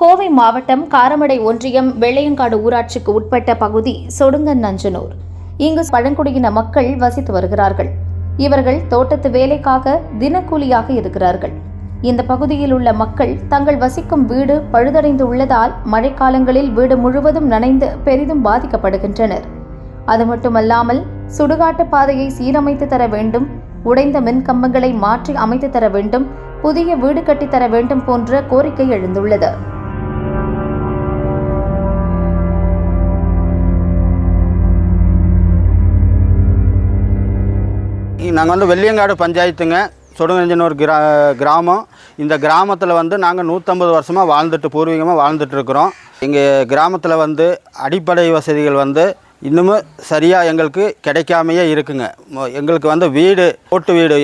கோவை மாவட்டம் காரமடை ஒன்றியம் வெள்ளையங்காடு ஊராட்சிக்கு உட்பட்ட பகுதி சொடுங்கன் நஞ்சனூர். இங்கு பழங்குடியின மக்கள் வசித்து வருகிறார்கள். இவர்கள் தோட்டத்து வேலைக்காக தினக்கூலியாக இருக்கிறார்கள். இந்த பகுதியில் உள்ள மக்கள் தங்கள் வசிக்கும் வீடு பழுதடைந்து உள்ளதால் மழைக்காலங்களில் வீடு முழுவதும் நனைந்து பெரிதும் பாதிக்கப்படுகின்றனர். அது மட்டுமல்லாமல் சுடுகாட்டு பாதையை சீரமைத்து தர வேண்டும் உடைந்த மின் கம்பங்களை மாற்றி அமைத்து தர வேண்டும் புதிய வீடு கட்டித் தர வேண்டும் போன்ற கோரிக்கை எழுந்துள்ளது. நாங்கள் வந்து வெள்ளியங்காடு பஞ்சாயத்துங்க. சொடுங்கஞ்சனூர் கிரா கிராமம். இந்த கிராமத்தில் வந்து நாங்கள் நூற்றம்பது வருஷமாக வாழ்ந்துட்டு பூர்வீகமாக வாழ்ந்துட்டு இருக்கிறோம் எங்கள் கிராமத்தில் வந்து அடிப்படை வசதிகள் வந்து இன்னமும் சரியாக எங்களுக்கு கிடைக்காமையே இருக்குங்க. எங்களுக்கு வந்து வீடு ஓட்டு வீடு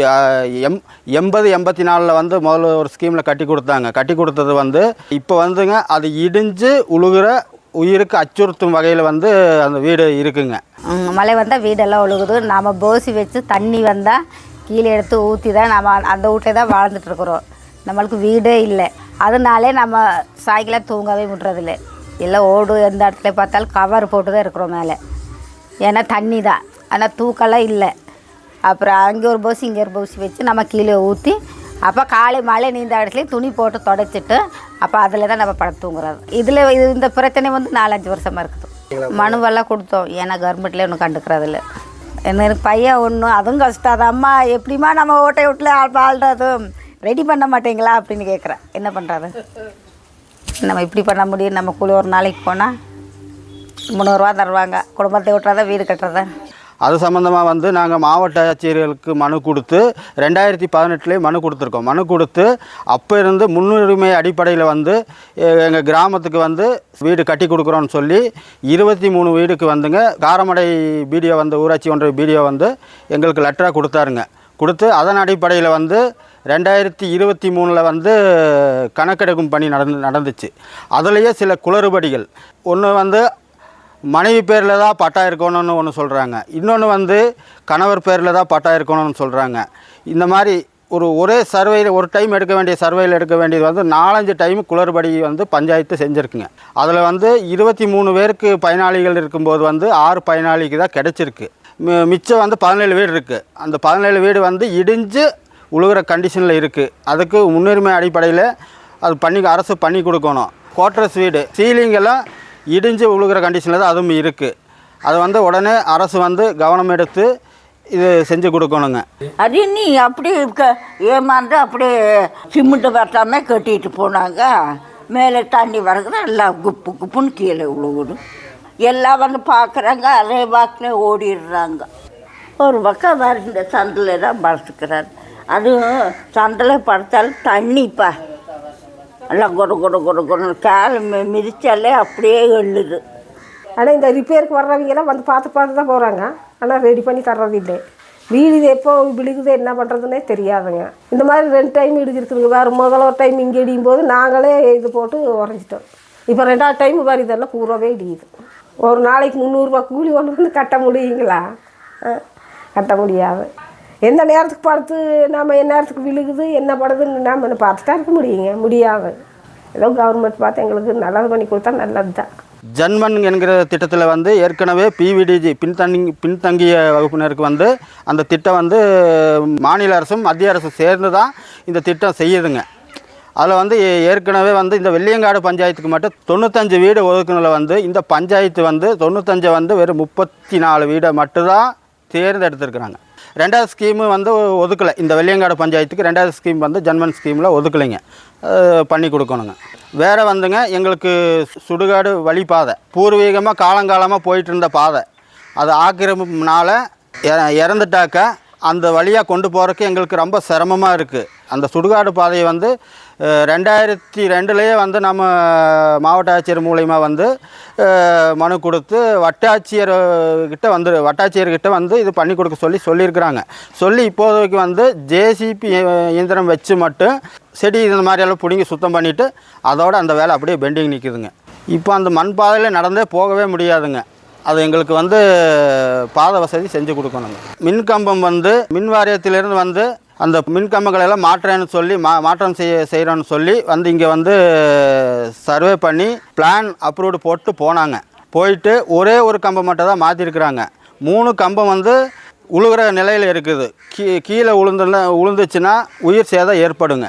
எம் எண்பது எண்பத்தி நாலில் வந்து முதல்ல ஒரு ஸ்கீமில் கட்டி கொடுத்தாங்க. கட்டி கொடுத்தது வந்து இப்போ வந்துங்க அது இடிஞ்சு உழுகுற உயிருக்கு அச்சுறுத்தும் வகையில் வந்து அந்த வீடு இருக்குங்க. மழை வந்தால் வீடெல்லாம் ஒழுகுது. நாம் போசி வச்சு தண்ணி வந்தால் கீழே எடுத்து ஊற்றி தான் நம்ம அந்த வீட்டே தான் வாழ்ந்துட்டுருக்குறோம் நம்மளுக்கு வீடே இல்லை. அதனாலே நம்ம சாய்க்கெல்லாம் தூங்கவே விட்றதில்ல. எல்லாம் ஓடு எந்த இடத்துல பார்த்தாலும் கவர் போட்டு தான் இருக்கிறோம் மேலே. ஏன்னா தண்ணி தான். ஆனால் தூக்கெல்லாம் இல்லை. அப்புறம் அங்கே ஒரு பவுசி இங்கே ஒரு பவுசி வச்சு நம்ம கீழே ஊற்றி அப்போ காலை மழை நீந்த இடத்துலையும் துணி போட்டு தொடச்சிட்டு அப்போ அதில் தான் நம்ம படம் தூங்குறது. இதில் இது இந்த பிரச்சனை வந்து நாலஞ்சு வருஷமாக இருக்குது. மனுவெல்லாம் கொடுத்தோம். ஏன்னா கவர்மெண்ட்லேயே ஒன்றும் கண்டுக்கிறது இல்லை. எனக்கு பையன் ஒன்று அதுவும் கஷ்டம். அது அம்மா எப்படிம்மா நம்ம ஓட்டை வீட்டில் வாழ்றது ரெடி பண்ண மாட்டீங்களா? அப்படின்னு கேட்குறேன் என்ன பண்ணுறது நம்ம இப்படி பண்ண முடியும். நம்ம கூலி ஒரு நாளைக்கு போனால் முந்நூறுரூவா தருவாங்க. குடும்பத்தை விட்டுறதா வீடு கட்டுறதா? அது சம்மந்தமாக வந்து நாங்கள் மாவட்ட ஆட்சியர்களுக்கு மனு கொடுத்து ரெண்டாயிரத்தி பதினெட்டுலேயே மனு கொடுத்துருக்கோம். மனு கொடுத்து அப்போ இருந்து முன்னுரிமை அடிப்படையில் வந்து எங்கள் கிராமத்துக்கு வந்து வீடு கட்டி கொடுக்குறோன்னு சொல்லி இருபத்தி மூணு வீடுக்கு வந்துங்க. காரமடை வீடியோ வந்து ஊராட்சி ஒன்றிய வீடியோ வந்து எங்களுக்கு லெட்டராக கொடுத்தாருங்க. கொடுத்து அதன் அடிப்படையில் வந்து ரெண்டாயிரத்தி இருபத்தி மூணில் வந்து கணக்கெடுக்கும் பணி நடந்து நடந்துச்சு. அதுலேயே சில குளறுபடிகள். ஒன்று வந்து மனைவி பேரில் தான் பட்டா இருக்கணும்னு ஒன்று சொல்கிறாங்க இன்னொன்று வந்து கணவர் பேரில் தான் பட்டா இருக்கணும்னு சொல்கிறாங்க இந்த மாதிரி ஒரு ஒரே சர்வேயில் ஒரு டைம் எடுக்க வேண்டிய சர்வேயில் எடுக்க வேண்டியது வந்து நாலஞ்சு டைம் குளறுபடி வந்து பஞ்சாயத்து செஞ்சுருக்குங்க. அதில் வந்து இருபத்தி மூணு பேருக்கு பயனாளிகள் இருக்கும்போது வந்து ஆறு பயனாளிக்கு தான் கிடச்சிருக்கு. மி- மிச்சம் வந்து பதினேழு வீடு இருக்குது அந்த பதினேழு வீடு வந்து இடிஞ்சு உழுகுற கண்டிஷனில் இருக்குது அதுக்கு முன்னுரிமை அடிப்படையில் அது பண்ணி அரசு பண்ணி கொடுக்கணும். குவார்ட்டர்ஸ் வீடு சீலிங்கெல்லாம் இடிஞ்சு விழுகிற கண்டிஷனில் தான் அதுவும் இருக்குது அது வந்து உடனே அரசு வந்து கவனம் எடுத்து இது செஞ்சு கொடுக்கணுங்க. அது நீ அப்படி க ஏமாந்து அப்படியே சிமெண்ட் பார்த்தாமே கட்டிட்டு போனாங்க. மேலே தண்ணி வரக்குது எல்லாம் குப்பு குப்புன்னு கீழே விழுகுது எல்லாம் வந்து பார்க்குறாங்க அதே வாக்கில் ஓடிடுறாங்க. ஒரு பக்கம் வேறு இந்த சந்தில் தான் படுத்துக்கிறாரு. அதுவும் சந்தில் படுத்தாலும் தண்ணிப்பா எல்லாம் கொடு கொடு கொடு கொடு கால் மி- மிதிச்சாலே அப்படியே எழுது. ஆனால் இந்த ரிப்பேருக்கு வர்றவங்கெல்லாம் வந்து பார்த்து பார்த்து தான் போகிறாங்க ஆனால் ரெடி பண்ணி தர்றது இல்லை. வீடு எப்போ விழுகுது என்ன பண்ணுறதுனே தெரியாதுங்க. இந்த மாதிரி ரெண்டு டைம் இடிச்சிருக்குதுங்க வேறு முதல்ல ஒரு டைம் இங்கே இடியும் போது நாங்களே இது போட்டு உறைஞ்சிட்டோம். இப்போ ரெண்டாவது டைம் வேறு இதெல்லாம் பூராவே இடியுது. ஒரு நாளைக்கு முந்நூறுரூவா கூலி ஒன்று வந்து கட்ட முடியுங்களா? கட்ட முடியாது. எந்த நேரத்துக்கு படுத்து நாம் என் நேரத்துக்கு விழுகுது என்ன படுதுன்னு நாம் என்ன பார்த்துட்டா இருக்க முடியுங்க? முடியாது. ஏதோ கவர்மெண்ட் பார்த்து எங்களுக்கு நல்லது பண்ணி கொடுத்தா நல்லது தான் ஜன்மன் என்கிற திட்டத்தில் வந்து ஏற்கனவே பிவிடிஜி பின்தங்கி பின்தங்கிய வகுப்பினருக்கு வந்து அந்த திட்டம் வந்து மாநில அரசும் மத்திய அரசும் சேர்ந்து தான் இந்த திட்டம் செய்யுதுங்க. அதில் வந்து ஏற்கனவே வந்து இந்த வெள்ளியங்காடு பஞ்சாயத்துக்கு மட்டும் தொண்ணூத்தஞ்சு வீடு ஒதுக்குனில் வந்து இந்த பஞ்சாயத்து வந்து தொண்ணூத்தஞ்சை வந்து வெறும் முப்பத்தி நாலு வீடை மட்டும்தான் தேர்ந்தெடுத்துருக்குறாங்க. ரெண்டாவது ஸ்கீமு வந்து ஒதுக்கலை. இந்த வெள்ளியங்காடு பஞ்சாயத்துக்கு ரெண்டாவது ஸ்கீம் வந்து ஜன்மன் ஸ்கீமில் ஒதுக்கலைங்க. பண்ணி கொடுக்கணுங்க. வேறு வந்துங்க எங்களுக்கு சுடுகாடு வழிபாதை பூர்வீகமாக காலங்காலமாக போயிட்டு இருந்த பாதை. அது ஆக்கிரமிப்புனால இற- அந்த வழியாக கொண்டு போகிறதுக்கு எங்களுக்கு ரொம்ப சிரமமாக இருக்குது அந்த சுடுகாடு பாதையை வந்து ரெண்டாயிரத்தி ரெண்டுலேயே வந்து நம்ம மாவட்ட ஆட்சியர் மூலயமா வந்து மனு கொடுத்து வட்டாட்சியர் கிட்ட வந்து வட்டாட்சியர்கிட்ட வந்து இது பண்ணி கொடுக்க சொல்லி சொல்லியிருக்கிறாங்க. சொல்லி இப்போதைக்கு வந்து ஜேசிபி இயந்திரம் வச்சு மட்டும் செடி இந்த மாதிரியெல்லாம் பிடுங்கி சுத்தம் பண்ணிவிட்டு அதோட அந்த வேலை அப்படியே பெண்டிங் நிற்குதுங்க இப்போ அந்த மண் பாதையில் நடந்தே போகவே முடியாதுங்க. அது எங்களுக்கு வந்து பாத வசதி செஞ்சு கொடுக்கணுங்க மின் கம்பம் வந்து மின் வாரியத்திலிருந்து வந்து அந்த மின் கம்பங்களை எல்லாம் மாற்றேன்னு சொல்லி மா மாற்றம் செய்ய செய்கிறோன்னு சொல்லி வந்து இங்கே வந்து சர்வே பண்ணி பிளான் அப்ரூவ்டு போட்டு போனாங்க. போயிட்டு ஒரே ஒரு கம்பம் மட்டும் தான் மாற்றிருக்கிறாங்க மூணு கம்பம் வந்து உழுகிற நிலையில் இருக்குது. கீ கீழே உளுந்துல உளுந்துச்சுன்னா உயிர் சேதம் ஏற்படுங்க.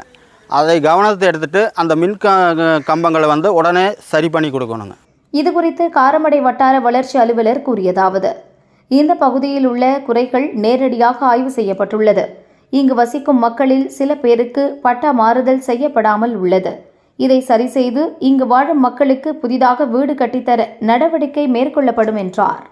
அதை கவனத்தை எடுத்துகிட்டு அந்த மின் க கம்பங்களை வந்து உடனே சரி பண்ணி கொடுக்கணுங்க. இதுகுறித்து காரமடை வட்டார வளர்ச்சி அலுவலர் கூறியதாவது இந்த பகுதியில் உள்ள குறைகள் நேரடியாக ஆய்வு செய்யப்பட்டுள்ளது. இங்கு வசிக்கும் மக்களில் சில பேருக்கு பட்டா மாறுதல் செய்யப்படாமல் உள்ளது. இதை சரிசெய்து இங்கு வாழும் மக்களுக்கு புதிதாக வீடு கட்டித்தர நடவடிக்கை மேற்கொள்ளப்படும் என்றார்.